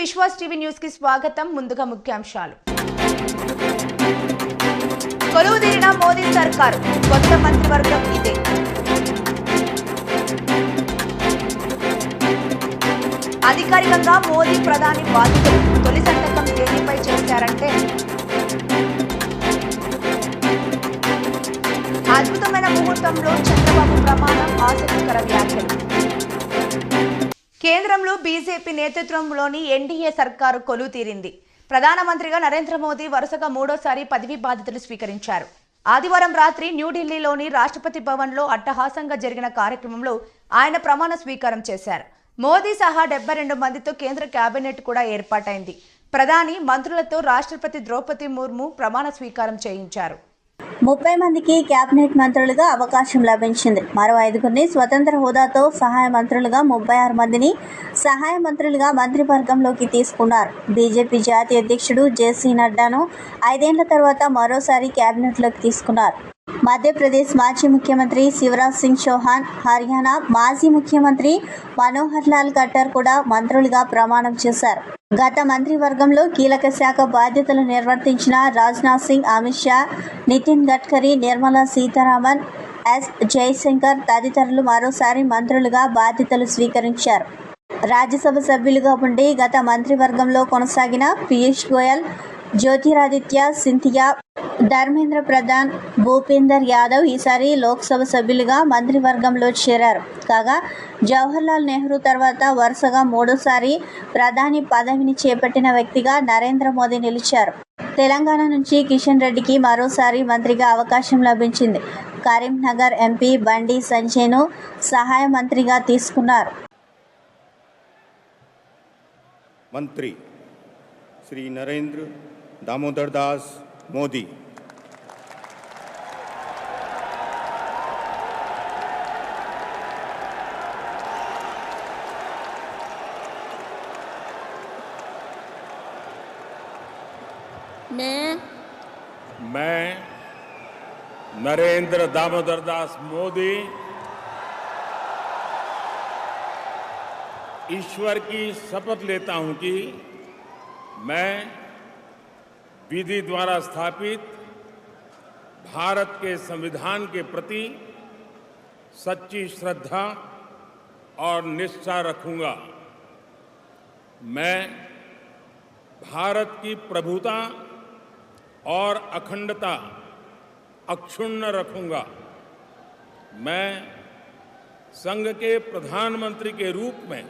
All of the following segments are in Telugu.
విశ్వాస్ టీవీ న్యూస్కి స్వాగతం. ముందుగా ముఖ్యాంశాలు. కొలువు తీరిన మోదీ సర్కారు. కొత్త మంత్రివర్గం ఇదే. అధికారికంగా మోదీ ప్రధాని బాధితులు తొలి సంతకం తేదీపై చేశారంటే అద్భుతమైన ముహూర్తంలో చంద్రబాబు ప్రమాణం ఆసక్తికర వ్యాఖ్యలు. కేంద్రంలో బీజేపీ నేతృత్వంలోని ఎన్డీఏ సర్కారు కొలువు తీరింది ప్రధానమంత్రిగా నరేంద్ర మోదీ వరుసగా మూడోసారి పదవీ బాధ్యతలు స్వీకరించారు. ఆదివారం రాత్రి న్యూఢిల్లీలోని రాష్ట్రపతి భవన్లో అట్టహాసంగా జరిగిన కార్యక్రమంలో ఆయన ప్రమాణ స్వీకారం చేశారు. మోదీ సహా డెబ్బై రెండు మందితో కేంద్ర కేబినెట్ కూడా ఏర్పాటైంది. ప్రధాని మంత్రులతో రాష్ట్రపతి ద్రౌపది ముర్ము ప్రమాణ స్వీకారం చేయించారు. ముప్పై మందికి కేబినెట్ మంత్రులుగా అవకాశం లభించింది. మరో ఐదుగురిని స్వతంత్ర హోదాతో సహాయ మంత్రులుగా ముప్పై ఆరు మందిని సహాయ మంత్రులుగా మంత్రివర్గంలోకి తీసుకున్నారు. బీజేపీ జాతీయ అధ్యక్షుడు జేసీ నడ్డాను ఐదేళ్ళ తర్వాత మరోసారి కేబినెట్లోకి తీసుకున్నారు. మధ్యప్రదేశ్ మాజీ ముఖ్యమంత్రి శివరాజ్ సింగ్ చౌహాన్ హర్యానా మాజీ ముఖ్యమంత్రి మనోహర్ లాల్ ఖట్టర్ కూడా మంత్రులుగా ప్రమాణం చేశారు. గత మంత్రివర్గంలో కీలక శాఖ బాధ్యతలు నిర్వర్తించిన రాజ్నాథ్ సింగ్ అమిత్ షా నితిన్ గడ్కరీ నిర్మలా సీతారామన్ ఎస్ జయశంకర్ తదితరులు మరోసారి మంత్రులుగా బాధ్యతలు స్వీకరించారు. రాజ్యసభ సభ్యులుగా ఉండి గత మంత్రివర్గంలో కొనసాగిన పీయూష్ గోయల్ జ్యోతిరాదిత్య సింథియా ధర్మేంద్ర ప్రధాన్ భూపేందర్ యాదవ్ ఈసారి లోక్సభ సభ్యులుగా మంత్రివర్గంలో చేరారు. కాగా జవహర్లాల్ నెహ్రూ తర్వాత వరుసగా మూడోసారి ప్రధాని పదవిని చేపట్టిన వ్యక్తిగా నరేంద్ర మోదీ నిలిచారు. తెలంగాణ నుంచి కిషన్ రెడ్డికి మరోసారి మంత్రిగా అవకాశం లభించింది. కరీంనగర్ ఎంపీ బండి సంజయ్ను సహాయ మంత్రిగా తీసుకున్నారు. మంత్రి శ్రీ నరేంద్ర दामोदर दास मोदी। मैं मैं नरेंद्र दामोदर दास मोदी ईश्वर की शपथ लेता हूँ कि मैं विधि द्वारा स्थापित भारत के संविधान के प्रति सच्ची श्रद्धा और निष्ठा रखूँगा। मैं भारत की प्रभुता और अखंडता अक्षुण्ण रखूँगा। मैं संघ के प्रधानमंत्री के रूप में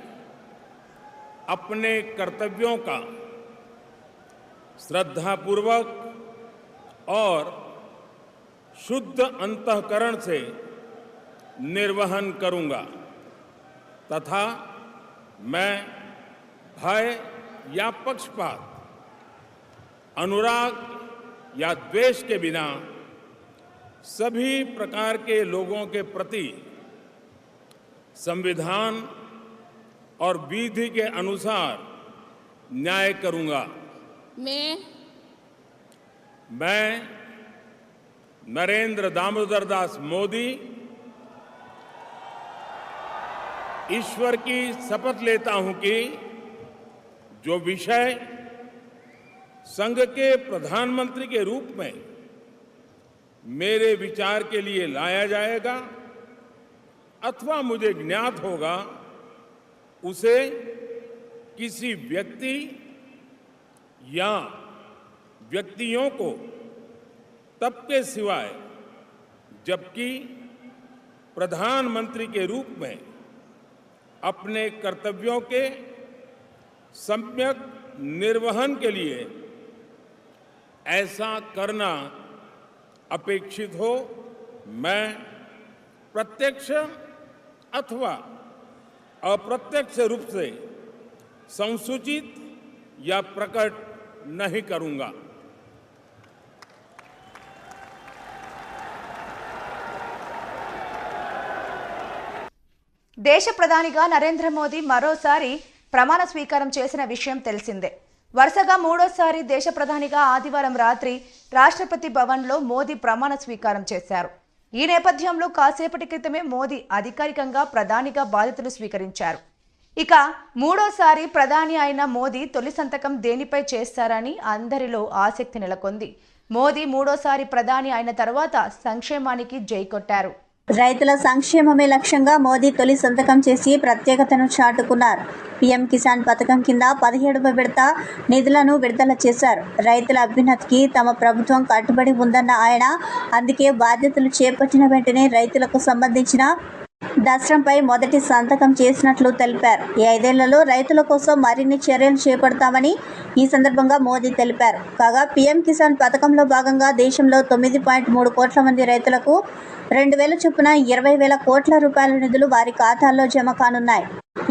अपने कर्तव्यों का श्रद्धापूर्वक और शुद्ध अंतकरण से निर्वहन करूँगा। तथा मैं भय या पक्षपात, अनुराग या द्वेष के बिना सभी प्रकार के लोगों के प्रति संविधान और विधि के अनुसार न्याय करूँगा। मैं मैं नरेंद्र दामोदर दास मोदी ईश्वर की शपथ लेता हूँ कि जो विषय संघ के प्रधानमंत्री के रूप में मेरे विचार के लिए लाया जाएगा अथवा मुझे ज्ञात होगा, उसे किसी व्यक्ति या व्यक्तियों को तब के सिवाय, जबकि प्रधानमंत्री के रूप में अपने कर्तव्यों के सम्यक निर्वहन के लिए ऐसा करना अपेक्षित हो, मैं प्रत्यक्ष अथवा अप्रत्यक्ष रूप से संसूचित या प्रकट नहीं करूंगा దేశ ప్రధానిగా నరేంద్ర మోదీ మరోసారి ప్రమాణ స్వీకారం చేసిన విషయం తెలిసిందే వరుసగా మూడోసారి దేశ ప్రధానిగా ఆదివారం రాత్రి రాష్ట్రపతి భవన్లో మోదీ ప్రమాణ స్వీకారం చేశారు ఈ నేపథ్యంలో కాసేపటి క్రితమే మోదీ అధికారికంగా ప్రధానిగా బాధ్యతలు స్వీకరించారు ఇక మూడోసారి ప్రధాని అయిన మోదీ తొలి సంతకం దేనిపై చేస్తారని అందరిలో ఆసక్తి నెలకొంది. మోదీ మూడోసారి ప్రధాని అయిన తర్వాత సంక్షేమానికి జై కొట్టారు. రైతుల సంక్షేమమే లక్ష్యంగా మోదీ తొలి సంతకం చేసి ప్రత్యేకతను చాటుకున్నారు. పీఎం కిసాన్ పథకం కింద పదిహేడవ విడత నిధులను విడుదల చేశారు. రైతుల అభ్యున్నతికి తమ ప్రభుత్వం కట్టుబడి ఉందన్న ఆయన అందుకే బాధ్యతలు చేపట్టిన వెంటనే రైతులకు సంబంధించిన దసరంపై మొదటి సంతకం చేసినట్లు తెలిపారు. ఈ ఐదేళ్ళలో రైతుల కోసం మరిన్ని చర్యలు చేపడతామని ఈ సందర్భంగా మోదీ తెలిపారు. కాగా పీఎం కిసాన్ పథకంలో భాగంగా దేశంలో తొమ్మిది పాయింట్ మూడు కోట్ల మంది రైతులకు రెండు వేల చొప్పున ఇరవై వేల కోట్ల రూపాయల నిధులు వారి ఖాతాల్లో జమ కానున్నాయి.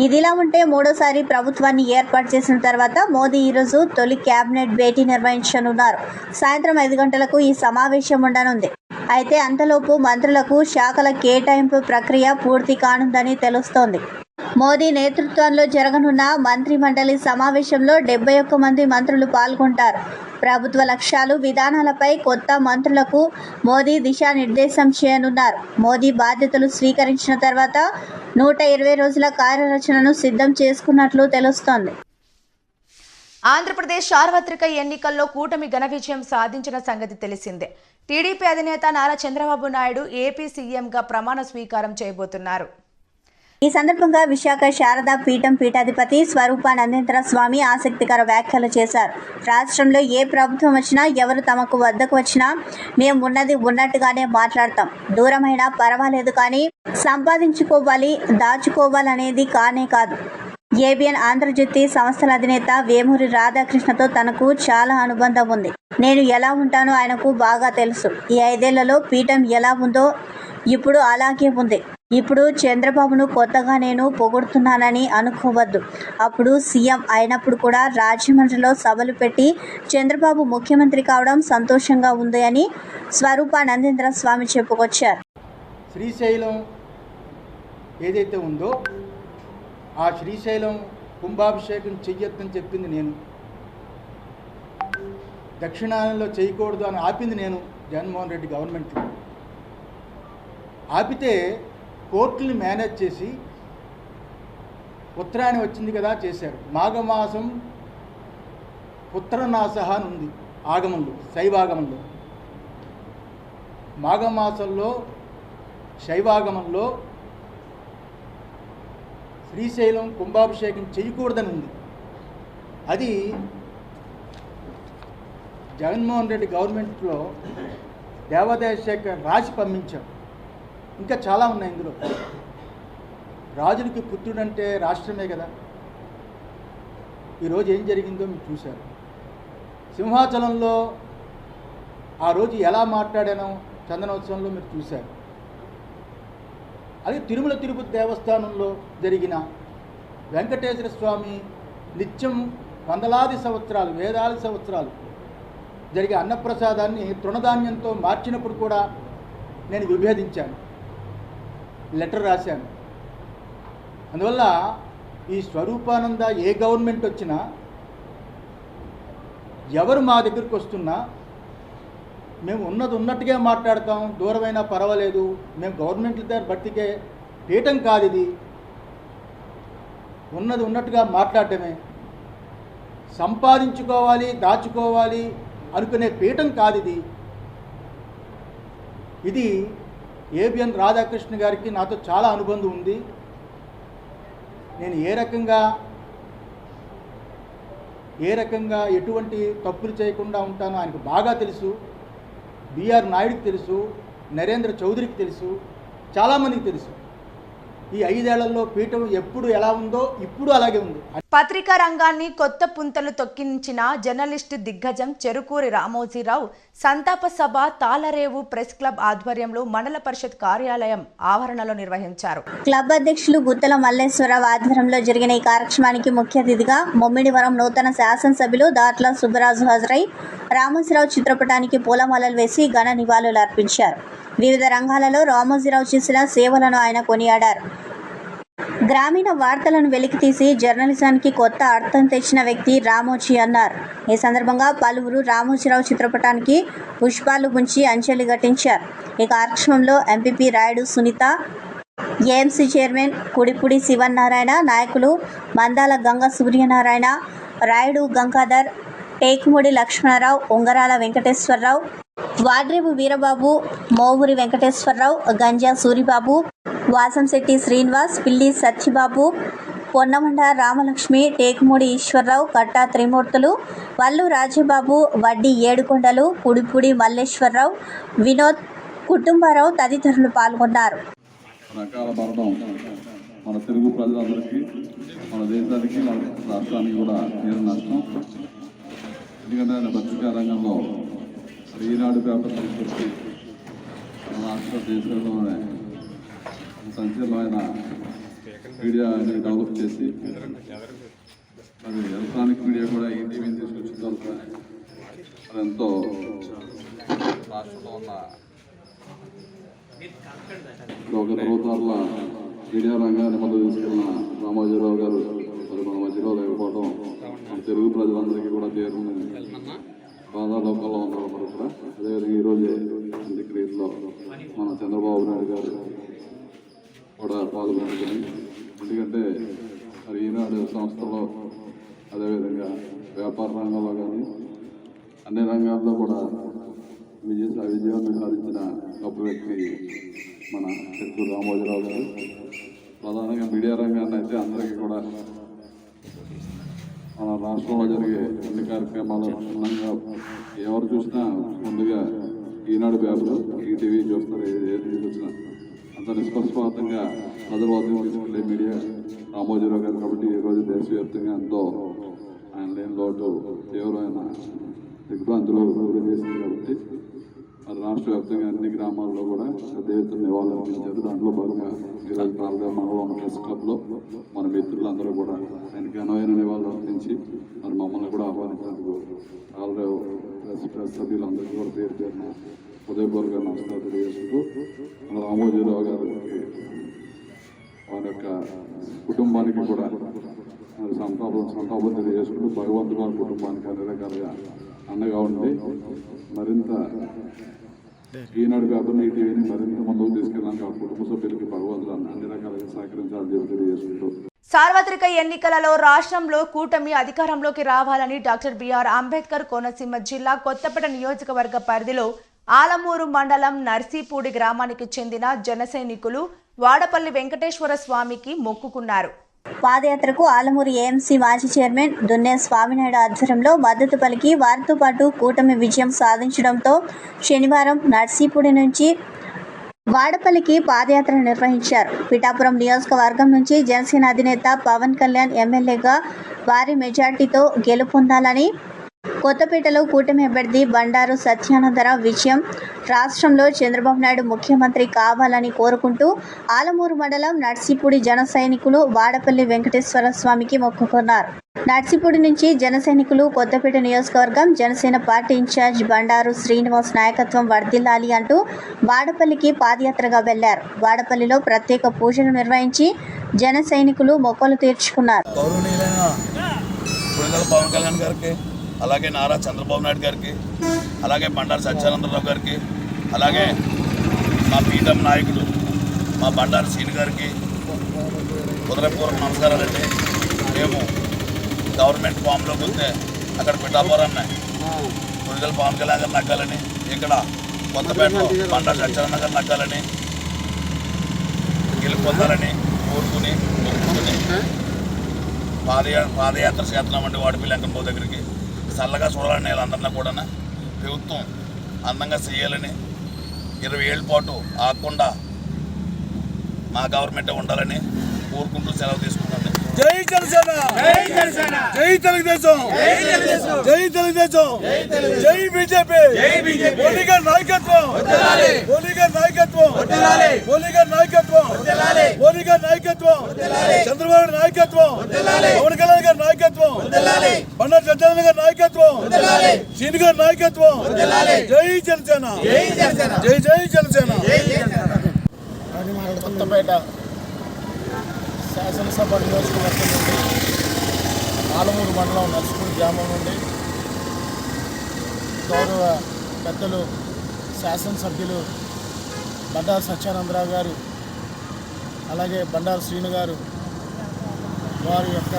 ఇదిలా ఉంటే మూడోసారి ప్రభుత్వాన్ని ఏర్పాటు చేసిన తర్వాత మోదీ ఈరోజు తొలి కేబినెట్ భేటీ నిర్వహించనున్నారు. సాయంత్రం ఐదు గంటలకు ఈ సమావేశం ఉండనుంది. అయితే అంతలోపు మంత్రులకు శాఖల కేటాయింపు ప్రక్రియ పూర్తి కానుందని తెలుస్తోంది. మోదీ నేతృత్వంలో జరగనున్న మంత్రి మండలి సమావేశంలో డెబ్బై ఒక్క మంది మంత్రులు పాల్గొంటారు. ప్రభుత్వ లక్ష్యాలు విధానాలపై కొత్త మంత్రులకు మోదీ దిశానిర్దేశం చేయనున్నారు. మోదీ బాధ్యతలు స్వీకరించిన తర్వాత నూట ఇరవై రోజుల కార్యరచనను సిద్ధం చేసుకున్నట్లు తెలుస్తోంది. ఆంధ్రప్రదేశ్ సార్వత్రిక ఎన్నికల్లో కూటమి ఘన విజయం సాధించిన సంగతి తెలిసిందే. టీడీపీ అధినేత నారా చంద్రబాబు నాయుడు ఏపీ సీఎంగా ప్రమాణ స్వీకారం చేయబోతున్నారు. ఈ సందర్భంగా విశాఖ శారదా పీఠం పీఠాధిపతి స్వరూపానందేంద్ర స్వామి ఆసక్తికర వ్యాఖ్యలు చేశారు. రాష్ట్రంలో ఏ ప్రభుత్వం వచ్చినా ఎవరు తమకు వద్దకు వచ్చినా మేము ఉన్నది ఉన్నట్టుగానే మాట్లాడతాం. దూరమైనా పర్వాలేదు కానీ సంపాదించుకోవాలి దాచుకోవాలనేది కానే కాదు. ఏబిఎన్ ఆంధ్రజ్యోతి సంస్థల అధినేత వేమూరి రాధాకృష్ణతో తనకు చాలా అనుబంధం ఉంది. నేను ఎలా ఉంటానో ఆయనకు బాగా తెలుసు. ఈ ఐదేళ్ళలో పీఠం ఎలా ఉందో ఇప్పుడు అలాగే ఉంది. ఇప్పుడు చంద్రబాబును కొత్తగా నేను పొగుడుతున్నానని అనుకోవద్దు. అప్పుడు సీఎం అయినప్పుడు కూడా రాజమండ్రిలో సభలు పెట్టి చంద్రబాబు ముఖ్యమంత్రి కావడం సంతోషంగా ఉంది అని స్వరూపానందేంద్ర స్వామి చెప్పుకొచ్చారు. శ్రీశైలం ఏదైతే ఉందో ఆ శ్రీశైలం కుంభాభిషేకం చెయ్యొద్దని చెప్పింది నేను. దక్షిణాయనంలో చేయకూడదు అని ఆపింది నేను జగన్మోహన్ రెడ్డి గవర్నమెంట్లో ఆపితే కోర్టుని మేనేజ్ చేసి ఉత్తరాయణం వచ్చింది కదా చేశారు. మాఘమాసం పుత్రనాశ అని ఉంది ఆగమంలో శైవాగమంలో. మాఘమాసంలో శైవాగమంలో శ్రీశైలం కుంభాభిషేకం చేయకూడదని ఉంది. అది జగన్మోహన్ రెడ్డి గవర్నమెంట్లో దేవాదాయ శాఖ రాసి పంపించాం. ఇంకా చాలా ఉన్నాయి ఇందులో. రాజులకి పుత్రుడంటే రాష్ట్రమే కదా. ఈరోజు ఏం జరిగిందో మీరు చూశారు. సింహాచలంలో ఆ రోజు ఎలా మాట్లాడానో చందనోత్సవంలో మీరు చూశారు. అది తిరుమల తిరుపతి దేవస్థానంలో జరిగిన వెంకటేశ్వర స్వామి నిత్యం వందలాది సంవత్సరాలు వేలాది సంవత్సరాలు జరిగే అన్నప్రసాదాన్ని తృణధాన్యంతో మార్చినప్పుడు కూడా నేను విభేదించాను లెటర్ రాశాను. అందువల్ల ఈ స్వరూపానంద ఏ గవర్నమెంట్ వచ్చినా ఎవరు మా దగ్గరికి వస్తున్నా మేము ఉన్నది ఉన్నట్టుగా మాట్లాడతాం దూరమైనా పర్వాలేదు మేము గవర్నమెంట్ దగ్గర భర్తీకే పీఠం కాదు ఇది. ఉన్నది ఉన్నట్టుగా మాట్లాడటమే. సంపాదించుకోవాలి దాచుకోవాలి అనుకునే పీఠం కాదు ఇది. ఇది ఏబిఎన్ రాధాకృష్ణ గారికి నాతో చాలా అనుబంధం ఉంది. నేను ఏ రకంగా ఏ రకంగా ఎటువంటి తప్పులు చేయకుండా ఉంటానో ఆయనకు బాగా తెలుసు. బిఆర్ నాయుడికి తెలుసు నరేంద్ర చౌదరికి తెలుసు చాలామందికి తెలుసు. ఈ ఐదేళ్ళలో పీఠం ఎప్పుడు ఎలా ఉందో ఇప్పుడు అలాగే ఉంది. పత్రికా రంగాన్ని కొత్త పుంతలు తొక్కించిన జర్నలిస్టు దిగ్గజం చెరుకూరి రామోజీరావు సంతాప సభ తాళరేవు ప్రెస్ క్లబ్ ఆధ్వర్యంలో మండల పరిషత్ కార్యాలయం ఆవరణలో నిర్వహించారు. క్లబ్ అధ్యక్షులు గుత్తల మల్లేశ్వరరావు ఆధ్వర్యంలో జరిగిన ఈ కార్యక్రమానికి ముఖ్య అతిథిగా ముమ్మిడివరం నూతన శాసనసభ్యులు దాట్ల సుబ్బరాజు హాజరై రామోజీరావు చిత్రపటానికి పూలమాలలు వేసి ఘన నివాళులు అర్పించారు. వివిధ రంగాలలో రామోజీరావు చేసిన సేవలను ఆయన కొనియాడారు. గ్రామీణ వార్తలను వెలికితీసి జర్నలిజానికి కొత్త అర్థం తెచ్చిన వ్యక్తి రామోజీ అన్నారు. ఈ సందర్భంగా పలువురు రామోజీరావు చిత్రపటానికి పుష్పాలు గుంచి అంజలి ఘటించారు. ఈ కార్యక్రమంలో MPP Rayudu Sunitha AMC chairman Kudipudi Sivanarayana నాయకులు మందాల గంగ సూర్యనారాయణ రాయుడు గంగాధర్ టేకుముడి లక్ష్మణరావు ఉంగరాల వెంకటేశ్వరరావు వాడ్రేపు వీరబాబు మోవూరి వెంకటేశ్వరరావు గంజా సూరిబాబు వాసంశెట్టి శ్రీనివాస్ పిల్లి సత్యబాబు పొన్నమండ రామలక్ష్మి టేకుమూడి ఈశ్వరరావు కట్టా త్రిమూర్తులు వల్లు రాజబాబు వడ్డీ ఏడుకొండలు పుడిపుడి మల్లేశ్వరరావు వినోద్ కుటుంబారావు తదితరులు పాల్గొన్నారు. రకాల మరణం మన తెలుగు ప్రజలందరికీ మన దేశానికి మన రాష్ట్రానికి కూడా నేను నష్టం. ఎందుకంటే ఆయన పత్రికా రంగంలో ఈనాడు పేపర్ తీసుకొచ్చి మన రాష్ట్ర దేశంలోనే సంచలనమైన అనేది డెవలప్ చేసి మరి ఎలక్ట్రానిక్ మీడియా కూడా ఈ టీవీని తీసుకొచ్చిన తర్వాత మరి ఎంతో రాష్ట్రంలో ఉన్న ఒక రూపాయల మీడియా రంగాన్ని ముందు తీసుకున్న రామోజీరావు గారు మరి మన మధ్యలో లేకపోవడం మన తెలుగు ప్రజలందరికీ కూడా తీరుంది బాధా ఉన్నారు మరి కూడా అదేవిధంగా ఈరోజు అంత్యక్రియలో మన చంద్రబాబు నాయుడు గారు కూడా పాల్గొంటుంది ఎందుకంటే మరి ఈనాడు సంస్థలో అదేవిధంగా వ్యాపార రంగంలో కానీ అన్ని రంగాల్లో కూడా విజయ విజయాన్ని సాధించిన గొప్ప వ్యక్తి మన చెట్టు రామోజీరావు గారు ప్రధానంగా మీడియా రంగాన్ని అయితే అందరికీ కూడా మన రాష్ట్రంలో జరిగే అన్ని కార్యక్రమాలు క్షుణ్ణంగా ఎవరు చూసినా ముందుగా ఈనాడు పేపరు ఈటీవీ చూస్తారు ఏది చూసినా అంత నిష్పక్షపాతంగా ప్రజల వద్దకు మీడియా రామోజీరావు గారు కాబట్టి ఈరోజు దేశవ్యాప్తంగా ఎంతో ఆయన లేని లోటు తీవ్రమైన దిగ్భ్రాంతిలో చేసింది కాబట్టి మరి రాష్ట్ర వ్యాప్తంగా అన్ని గ్రామాల్లో కూడా పెద్ద ఎత్తున నివాళులు అందించారు దాంట్లో భాగంగా ఈరోజు పాల్గా మనలో ఉన్న ప్రెస్ క్లబ్లో మన మిత్రులందరూ కూడా ఆయనకి ఘనమైన నివాళులు అర్పించి మరి మమ్మల్ని కూడా ఆహ్వానించినందుకు ఆల్రెడీ ప్రెస్ ప్రెస్ సభ్యులందరికీ కూడా పేరు పేరున హృదయపూర్వక నమస్కారం తెలియజేసుకుంటూ మన రామోజీరావు గారికి వారి యొక్క కుటుంబానికి కూడా సంతాపం సంతాపం తెలియజేసుకుంటూ భగవంతుడు వారి కుటుంబానికి అన్ని రకాలుగా అండగా ఉండి మరింత ఈనాడు పేపర్ని ఈ టీవీని మరింత ముందుకు తీసుకెళ్ళడానికి ఆ కుటుంబ సభ్యులకి భగవంతుడు అన్ని రకాలుగా సహకరించాలని చెప్పి తెలియజేసుకుంటూ సార్వత్రిక ఎన్నికలలో రాష్ట్రంలో కూటమి అధికారంలోకి రావాలని డాక్టర్ బిఆర్ అంబేద్కర్ కోనసీమ జిల్లా కొత్తపేట నియోజకవర్గ పరిధిలో ఆలమూరు మండలం నర్సీపూడి గ్రామానికి చెందిన జనసైనికులు వాడపల్లి వెంకటేశ్వర స్వామికి మొక్కుకున్నారు. పాదయాత్రకు ఆలమూరు ఏఎంసీ మాజీ చైర్మన్ దున్నే స్వామినాయుడు ఆధ్వర్యంలో మద్దతు పలికి వారితో పాటు కూటమి విజయం సాధించడంతో శనివారం నర్సీపూడి నుంచి వాడపల్లికి పాదయాత్ర నిర్వహించారు. పిఠాపురం నియోజకవర్గం నుంచి జనసేన అధినేత పవన్ కళ్యాణ్ ఎమ్మెల్యేగా భారీ మెజార్టీతో గెలుపొందాలని కొత్తపేటలో కూటమి అభ్యర్థి బండారు సత్యానందరావు విజయం. రాష్ట్రంలో చంద్రబాబు నాయుడు ముఖ్యమంత్రి కావాలని కోరుకుంటూ ఆలమూరు మండలం నర్సీపూడి జన సైనికులు వాడపల్లి వెంకటేశ్వర స్వామికి మొక్కుకున్నారు. నర్సీపూడి నుంచి జన సైనికులు కొత్తపేట నియోజకవర్గం జనసేన పార్టీ ఇన్ఛార్జ్ బండారు శ్రీనివాస్ నాయకత్వం వర్ధిల్లాలి అంటూ వాడపల్లికి పాదయాత్రగా వెళ్ళారు. వాడపల్లిలో ప్రత్యేక పూజలు నిర్వహించి జన సైనికులు మొక్కలు తీర్చుకున్నారు. పవన్ కళ్యాణ్ గారికి అలాగే నారా చంద్రబాబు నాయుడు గారికి అలాగే బండారు సత్యానందరావు గారికి అలాగే మా పీఠం నాయకుడు మా బండారు సీని గారికి హృదయపూర్వక నమస్కారాలండి మేము గవర్నమెంట్ ఫామ్లోకి వస్తే అక్కడ పిఠాపురాన్ని కొడుగల పవన్ కళ్యాణ్ గారు నక్కాలని ఇక్కడ కొత్తపేటలో బండారు సత్యానంద గారు నక్కాలని గెలుపొందాలని కోరుకుని మొక్కుకుని పాదయా పాదయాత్ర చేస్తున్నామండి వాడిపల్లి వెంకటబాబు దగ్గరికి. చల్లగా చూడాలని వీళ్ళందరినీ కూడా ప్రభుత్వం అందంగా చేయాలని ఇరవై ఏళ్ళ పాటు ఆగకుండా మా గవర్నమెంటే ఉండాలని కోరుకుంటూ సెలవు తీసుకుంటాం జై జనసేన! జై జనసేన! జై తెలుగుదేశం! జై తెలుగుదేశం! జై తెలుగుదేశం! జై బీజేపీ! జై బీజేపీ! మోడీ గారి నాయకత్వం గారి నాయకత్వం! గారి నాయకత్వం! గారి నాయకత్వం! చంద్రబాబు నాయకత్వం! పవన్ కళ్యాణ్ గారి నాయకత్వం! బండారు సత్యానంద గారి నాయకత్వం! సీని గారి నాయకత్వం! జై జనసేన! జై జనసేన! జై జై జనసేన! జై కొత్తపేట శాసనసభ నియోజకవర్గం నుండి ఆలమూరు మండలం నర్సుపూర్ గ్రామం నుండి గౌరవ పెద్దలు శాసనసభ్యులు బండారు సత్యానందరావు గారు అలాగే బండారు శ్రీను గారు వారి యొక్క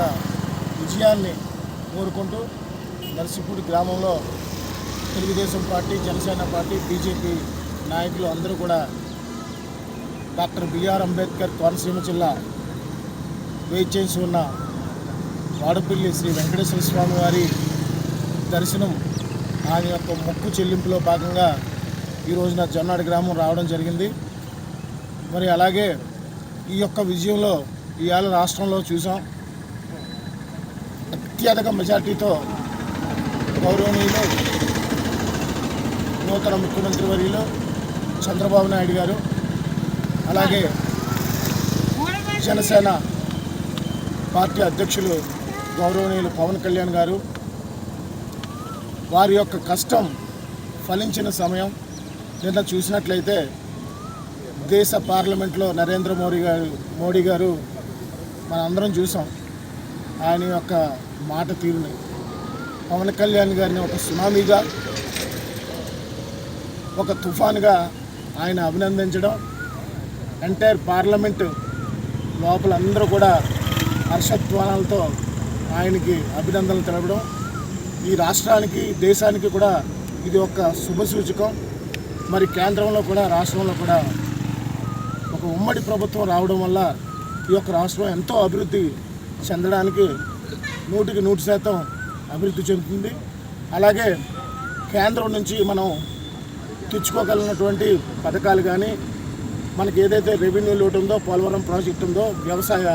విజయాన్ని కోరుకుంటూ నర్సిపూడి గ్రామంలో Telugu Desam party Janasena party BJP నాయకులు అందరూ కూడా డాక్టర్ బిఆర్ అంబేద్కర్ కోనసీమ జిల్లా వేచేసి ఉన్న వాడపల్లి శ్రీ వెంకటేశ్వర స్వామి వారి దర్శనం ఆయన యొక్క మొక్కు చెల్లింపులో భాగంగా ఈ రోజున జొన్నాడు గ్రామం రావడం జరిగింది. మరి అలాగే ఈ యొక్క విజయంలో ఇవాళ రాష్ట్రంలో చూసాం. అత్యధిక మెజార్టీతో గౌరవనీయులు నూతన ముఖ్యమంత్రి వర్యులు చంద్రబాబు నాయుడు గారు అలాగే జనసేన పార్టీ అధ్యక్షులు గౌరవనీయులు పవన్ కళ్యాణ్ గారు. వారి యొక్క కష్టం ఫలించిన సమయం. నిన్న చూసినట్లయితే దేశ పార్లమెంట్లో నరేంద్ర మోడీ గారు మోడీ గారు మనందరం చూసాం. ఆయన యొక్క మాట తీరుని. పవన్ కళ్యాణ్ గారిని ఒక సునామీగా ఒక తుఫాన్గా ఆయన అభినందించడం. ఎంటైర్ పార్లమెంటు లోపల అందరూ కూడా హర్షధ్వానాలతో ఆయనకి అభినందనలు తెలపడం. ఈ రాష్ట్రానికి దేశానికి కూడా ఇది ఒక శుభసూచకం మరి కేంద్రంలో కూడా రాష్ట్రంలో కూడా ఒక ఉమ్మడి ప్రభుత్వం రావడం వల్ల ఈ యొక్క రాష్ట్రం ఎంతో అభివృద్ధి చెందడానికి నూటికి నూటి శాతం అభివృద్ధి చెందుతుంది. అలాగే కేంద్రం నుంచి మనం తెచ్చుకోగలిగినటువంటి పథకాలు కానీ మనకి ఏదైతే రెవెన్యూ లోటు ఉందో పోలవరం ప్రాజెక్టు ఉందో వ్యవసాయ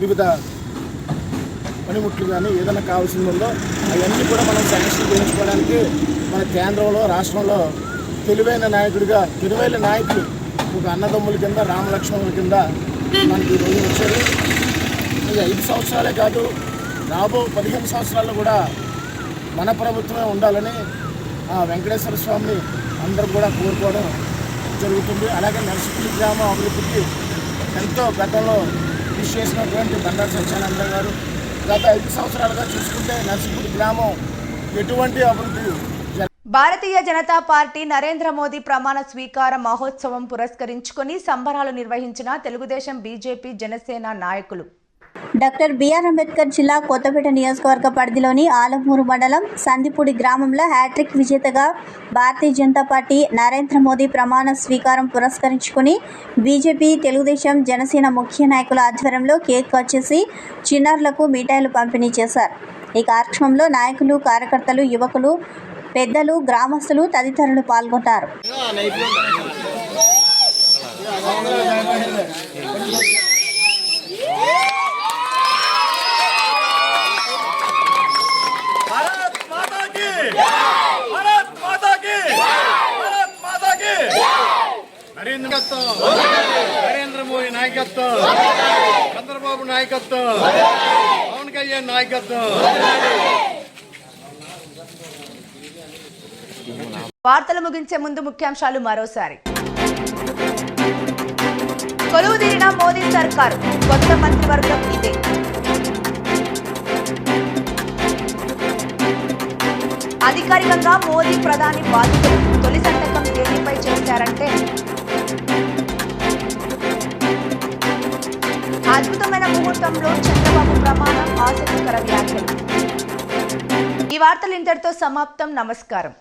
వివిధ పనిముట్లు కానీ ఏదైనా కావాల్సింది ఉందో అవన్నీ కూడా మనం శాంక్షన్ చేయించుకోవడానికి మన కేంద్రంలో రాష్ట్రంలో తెలివైన నాయకుడిగా తెలివైన నాయకులు ఒక అన్నదమ్ముల కింద రామలక్ష్మణుల కింద మనకి ఈ రోజు వచ్చారు. ఇది ఐదు సంవత్సరాలే కాదు రాబో పదిహేను సంవత్సరాల్లో కూడా మన ప్రభుత్వమే ఉండాలని ఆ వెంకటేశ్వర స్వామిని అందరూ కూడా కోరుకోవడం జరుగుతుంది. అలాగే నర్సిపల్లి గ్రామం అభివృద్ధికి ఎంతో గతంలో కృషి చేసినటువంటి బండారు సత్యానంద గారు గత ఐదు సంవత్సరాలుగా చూసుకుంటే నర్సిపల్లి గ్రామం ఎటువంటి అభివృద్ధి భారతీయ జనతా పార్టీ నరేంద్ర మోదీ ప్రమాణ స్వీకార మహోత్సవం పురస్కరించుకొని సంబరాలు నిర్వహించిన తెలుగుదేశం బీజేపీ జనసేన నాయకులు. డాక్టర్ బిఆర్ అంబేద్కర్ జిల్లా కొత్తపేట నియోజకవర్గ పరిధిలోని ఆలమూరు మండలం సందిపూడి గ్రామంలో హ్యాట్రిక్ విజేతగా భారతీయ జనతా పార్టీ నరేంద్ర మోదీ ప్రమాణ స్వీకారం పురస్కరించుకుని బీజేపీ తెలుగుదేశం జనసేన ముఖ్య నాయకుల ఆధ్వర్యంలో కేక్ కట్ చేసి చిన్నారులకు మిఠాయిలు పంపిణీ చేశారు. ఈ కార్యక్రమంలో నాయకులు కార్యకర్తలు యువకులు పెద్దలు గ్రామస్తులు తదితరులు పాల్గొన్నారు నాయకత్వం. నరేంద్ర మోడీ నాయకత్వం. చంద్రబాబు నాయకత్వం. పవన్ కళ్యాణ్ నాయకత్వం. వార్తలు ముగించే ముందు ముఖ్యాంశాలు మరోసారి. కొలువు తీరిన మోదీ సర్కారు కొత్త మంత్రివర్గం ఇదే. అధికారికంగా మోదీ ప్రధాని బాధ్యతలు తొలి సంతకం దేనిపై చేశారంటే అద్భుతమైన ముహూర్తంలో చంద్రబాబు ప్రమాణం ఆసక్తికర వ్యాఖ్యలు. ఈ వార్తలు ఇంతటితో సమాప్తం. నమస్కారం.